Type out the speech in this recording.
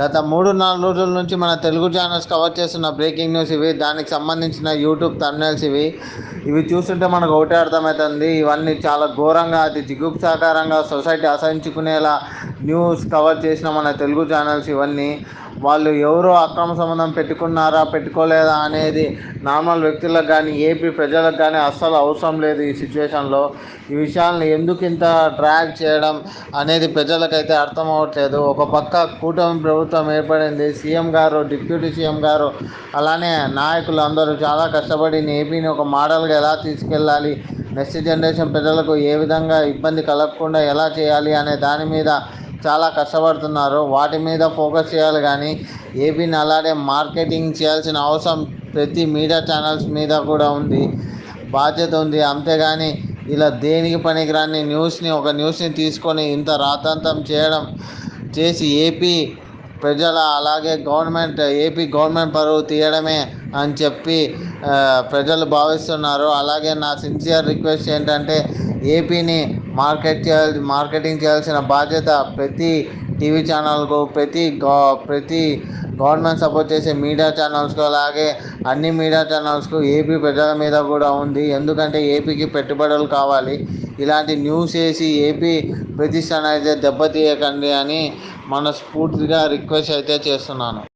గత మూడు నాలుగు రోజుల నుంచి మన తెలుగు ఛానల్స్ కవర్ చేస్తున్న బ్రేకింగ్ న్యూస్ ఇవి దానికి సంబంధించిన యూట్యూబ్ థంబ్నెయిల్స్ ఇవి. ఇవి చూస్తుంటే మనకు ఒకటే అర్థమవుతుంది ఇవన్నీ చాలా ఘోరంగా అతి జిగుప్సాకారంగా సొసైటీ అసహించుకునేలా న్యూస్ కవర్ చేసిన మన తెలుగు ఛానల్స్ ఇవన్నీ. వాళ్ళు ఎవరో అక్రమ సంబంధం పెట్టుకున్నారా పెట్టుకోలేదా అనేది నార్మల్ వ్యక్తులకు కానీ ఏపీ ప్రజలకు కానీ అస్సలు అవసరం లేదు ఈ సిచ్యువేషన్లో. ఈ విషయాలను ఎందుకు ఇంత ట్రాక్ చేయడం అనేది ప్రజలకైతే అర్థం అవ్వట్లేదు ఒక పక్క కూటమి ప్రభుత్వం ఏర్పడింది సీఎం గారు డిప్యూటీ సీఎం గారు అలానే నాయకులు అందరూ చాలా కష్టపడి ఏపీని ఒక మోడల్గా ఎలా తీసుకెళ్ళాలి నెక్స్ట్ జనరేషన్ ప్రజలకు ఏ విధంగా ఇబ్బంది కలగకుండా ఎలా చేయాలి అనే దాని మీద చాలా కష్టపడుతున్నారు. వాటి మీద ఫోకస్ చేయాలి కానీ ఏపీని అలానే మార్కెటింగ్ చేయాల్సిన అవసరం ప్రతి మీడియా ఛానల్స్ మీద కూడా ఉంది. బాధ్యత ఉంది. అంతేగాని ఇలా దేనికి పనికిరాని న్యూస్ని ఒక న్యూస్ని తీసుకొని ఇంత రాతాంతం చేయడం చేసి ఏపీ ప్రజల అలాగే గవర్నమెంట్ ఏపీ గవర్నమెంట్ పరువు తీయడమే అని చెప్పి ప్రజలు భావిస్తున్నారు. అలాగే నా సిన్సియర్ రిక్వెస్ట్ ఏంటంటే ఏపీని మార్కెట్ చేయాల్సి మార్కెటింగ్ చేయాల్సిన బాధ్యత ప్రతి టీవీ ఛానల్కు ప్రతి గవ ప్రతి గవర్నమెంట్ సపోర్ట్ చేసే మీడియా ఛానల్స్కు అలాగే అన్ని మీడియా ఛానల్స్కు ఏపీ ప్రజల మీద కూడా ఉంది. ఎందుకంటే ఏపీకి పెట్టుబడులు కావాలి. ఇలాంటి న్యూస్ వేసి ఏపీ ప్రతిష్టనైతే అయితే దెబ్బతీయకండి అని మనస్ఫూర్తిగా రిక్వెస్ట్ అయితే చేస్తున్నాను.